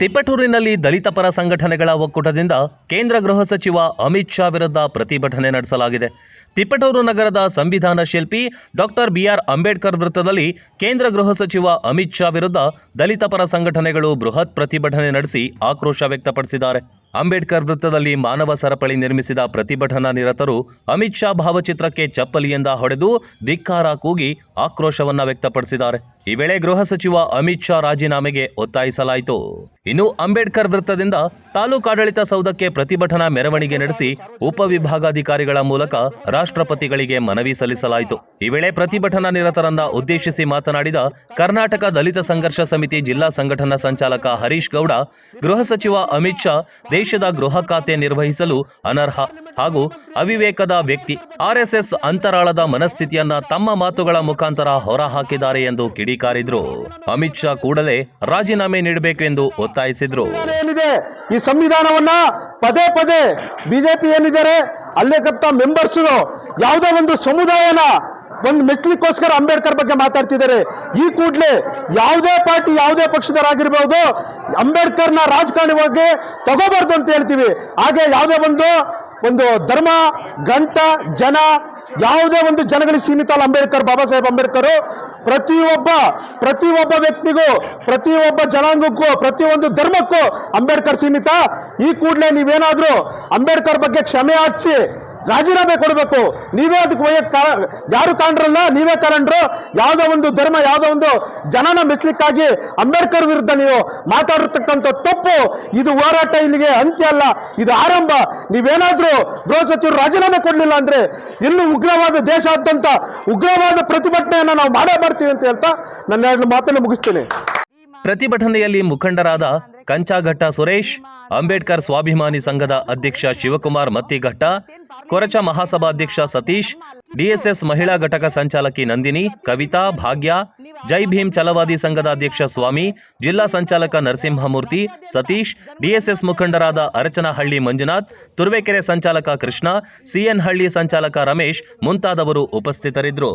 ತಿಪ್ಪಟೂರಿನಲ್ಲಿ ದಲಿತ ಪರ ಸಂಘಟನೆಗಳ ಒಕ್ಕೂಟದಿಂದ ಕೇಂದ್ರ ಗೃಹ ಸಚಿವ ಅಮಿತ್ ಶಾ ವಿರುದ್ಧ ಪ್ರತಿಭಟನೆ ನಡೆಸಲಾಗಿದೆ. ತಿಪ್ಪಟೂರು ನಗರದ ಸಂವಿಧಾನ ಶಿಲ್ಪಿ ಡಾಕ್ಟರ್ ಬಿಆರ್ ಅಂಬೇಡ್ಕರ್ ವೃತ್ತದಲ್ಲಿ ಕೇಂದ್ರ ಗೃಹ ಸಚಿವ ಅಮಿತ್ ಶಾ ವಿರುದ್ಧ ದಲಿತ ಪರ ಸಂಘಟನೆಗಳು ಬೃಹತ್ ಪ್ರತಿಭಟನೆ ನಡೆಸಿ ಆಕ್ರೋಶ ವ್ಯಕ್ತಪಡಿಸಿದ್ದಾರೆ. ಅಂಬೇಡ್ಕರ್ ವೃತ್ತದಲ್ಲಿ ಮಾನವ ಸರಪಳಿ ನಿರ್ಮಿಸಿದ ಪ್ರತಿಭಟನಾ ನಿರತರು ಅಮಿತ್ ಶಾ ಭಾವಚಿತ್ರಕ್ಕೆ ಚಪ್ಪಲಿಯಿಂದ ಹೊಡೆದು ಧಿಕ್ಕಾರ ಕೂಗಿ ಆಕ್ರೋಶವನ್ನ ವ್ಯಕ್ತಪಡಿಸಿದ್ದಾರೆ. ಈ ವೇಳೆ ಗೃಹ ಸಚಿವ ಅಮಿತ್ ಶಾ ರಾಜೀನಾಮೆಗೆ ಒತ್ತಾಯಿಸಲಾಯಿತು. ಇನ್ನು ಅಂಬೇಡ್ಕರ್ ವೃತ್ತದಿಂದ ತಾಲೂಕಾಡಳಿತ ಸೌಧಕ್ಕೆ ಪ್ರತಿಭಟನಾ ಮೆರವಣಿಗೆ ನಡೆಸಿ ಉಪವಿಭಾಗಾಧಿಕಾರಿಗಳ ಮೂಲಕ ರಾಷ್ಟ್ರಪತಿಗಳಿಗೆ ಮನವಿ ಸಲ್ಲಿಸಲಾಯಿತು. ಈ ವೇಳೆ ಪ್ರತಿಭಟನಾ ನಿರತರನ್ನ ಉದ್ದೇಶಿಸಿ ಮಾತನಾಡಿದ ಕರ್ನಾಟಕ ದಲಿತ ಸಂಘರ್ಷ ಸಮಿತಿ ಜಿಲ್ಲಾ ಸಂಘಟನಾ ಸಂಚಾಲಕ ಹರೀಶ್ ಗೌಡ, ಗೃಹ ಸಚಿವ ಅಮಿತ್ ಶಾ, ದೇಶದ ಗೃಹ ಖಾತೆ ನಿರ್ವಹಿಸಲು ಅನರ್ಹ ಹಾಗೂ ಅವಿವೇಕದ ವ್ಯಕ್ತಿ ಆರ್ಎಸ್ಎಸ್ ಅಂತರಾಳದ ಮನಸ್ಥಿತಿಯನ್ನ ತಮ್ಮ ಮಾತುಗಳ ಮುಖಾಂತರ ಹೊರಹಾಕಿದ್ದಾರೆ ಎಂದು ಕಿಡಿಕಾರಿದ್ರು. ಅಮಿತ್ ಶಾ ಕೂಡಲೇ ರಾಜೀನಾಮೆ ನೀಡಬೇಕು ಎಂದು ಒತ್ತಾಯಿಸಿದ್ರು. ಸಂವಿಧಾನವನ್ನ ಪದೇ ಪದೇ ಬಿಜೆಪಿ ಏನಿದ್ದಾರೆ, ಅಲ್ಲೇ ಕತ್ತ ಮೆಂಬರ್ಸ್ ಯಾವುದೋ ಒಂದು ಸಮುದಾಯನ ಒಂದು ಮೆಚ್ಚಲಿಕ್ಕೋಸ್ಕರ ಅಂಬೇಡ್ಕರ್ ಬಗ್ಗೆ ಮಾತಾಡ್ತಿದ್ದಾರೆ. ಈ ಕೂಡಲೇ ಯಾವುದೇ ಪಾರ್ಟಿ ಯಾವುದೇ ಪಕ್ಷದವರಾಗಿರ್ಬೋದು, ಅಂಬೇಡ್ಕರ್ನ ಬಗ್ಗೆ ತಗೋಬಾರ್ದು ಅಂತ ಹೇಳ್ತೀವಿ. ಹಾಗೆ ಯಾವುದೇ ಒಂದು ಒಂದು ಧರ್ಮ, ಗಂಟ, ಜನ ಯಾವುದೇ ಒಂದು ಜನಗಳಿಗೆ ಸೀಮಿತ ಅಲ್ಲ. ಅಂಬೇಡ್ಕರ್, ಬಾಬಾ ಸಾಹೇಬ್ ಅಂಬೇಡ್ಕರ್ ಪ್ರತಿಯೊಬ್ಬ ಪ್ರತಿಯೊಬ್ಬ ವ್ಯಕ್ತಿಗೂ, ಪ್ರತಿಯೊಬ್ಬ ಜನಾಂಗಕ್ಕೂ, ಪ್ರತಿಯೊಂದು ಧರ್ಮಕ್ಕೂ ಅಂಬೇಡ್ಕರ್ ಸೀಮಿತ. ಈ ಕೂಡಲೇ ನೀವೇನಾದ್ರೂ ಅಂಬೇಡ್ಕರ್ ಬಗ್ಗೆ ಕ್ಷಮೆ ಯಾಚಿಸಿ ರಾಜೀನಾಮೆ ಕೊಡಬೇಕು. ನೀವೇ ಅದಕ್ಕೆ ವೈಯಕ್ತ ಯಾರು ಕಾಣ್ರಲ್ಲ, ನೀವೇ ಕಾರಣರು ಯಾವುದೋ ಒಂದು ಧರ್ಮ, ಯಾವುದೋ ಒಂದು ಜನನ ಮೆಚ್ಚಲಿಕ್ಕಾಗಿ ಅಂಬೇಡ್ಕರ್ ವಿರುದ್ಧ ನೀವು ಮಾತಾಡಿರ್ತಕ್ಕಂಥ ತಪ್ಪು ಇದು ಹೋರಾಟ ಇಲ್ಲಿಗೆ ಅಂತ್ಯ ಅಲ್ಲ, ಇದು ಆರಂಭ. ನೀವೇನಾದ್ರೂ ಗೃಹ ಸಚಿವರು ರಾಜೀನಾಮೆ ಕೊಡಲಿಲ್ಲ ಅಂದ್ರೆ ಇನ್ನು ಉಗ್ರವಾದ ದೇಶಾದ್ಯಂತ ಉಗ್ರವಾದ ಪ್ರತಿಭಟನೆಯನ್ನ ನಾವು ಮಾಡೇ ಮಾಡ್ತೀವಿ ಅಂತ ಹೇಳ್ತಾ ನನ್ನ ಎರಡು ಮಾತನ್ನು ಮುಗಿಸ್ತೀನಿ. ಪ್ರತಿಭಟನೆಯಲ್ಲಿ ಮುಖಂಡರಾದ ಕಂಚಾಘಟ್ಟ ಸುರೇಶ್, ಅಂಬೇಡ್ಕರ್ ಸ್ವಾಭಿಮಾನಿ ಸಂಘದ ಅಧ್ಯಕ್ಷ ಶಿವಕುಮಾರ್ ಮತ್ತಿಘಟ್ಟ, ಕೊರಚ ಮಹಾಸಭಾಧ್ಯಕ್ಷ ಸತೀಶ್, ಡಿಎಸ್ಎಸ್ ಮಹಿಳಾ ಘಟಕ ಸಂಚಾಲಕಿ ನಂದಿನಿ, ಕವಿತಾ, ಭಾಗ್ಯ, ಜೈ ಭೀಮ್ ಚಲವಾದಿ ಸಂಘದ ಅಧ್ಯಕ್ಷ ಸ್ವಾಮಿ, ಜಿಲ್ಲಾ ಸಂಚಾಲಕ ನರಸಿಂಹಮೂರ್ತಿ, ಸತೀಶ್, ಡಿಎಸ್ಎಸ್ ಮುಖಂಡರಾದ ಅರಚನಹಳ್ಳಿ ಮಂಜುನಾಥ್, ತುರುವೇಕೆರೆ ಸಂಚಾಲಕ ಕೃಷ್ಣ, ಸಿಎನ್ಹಳ್ಳಿ ಸಂಚಾಲಕ ರಮೇಶ್ ಮುಂತಾದವರು ಉಪಸ್ಥಿತರಿದ್ದರು.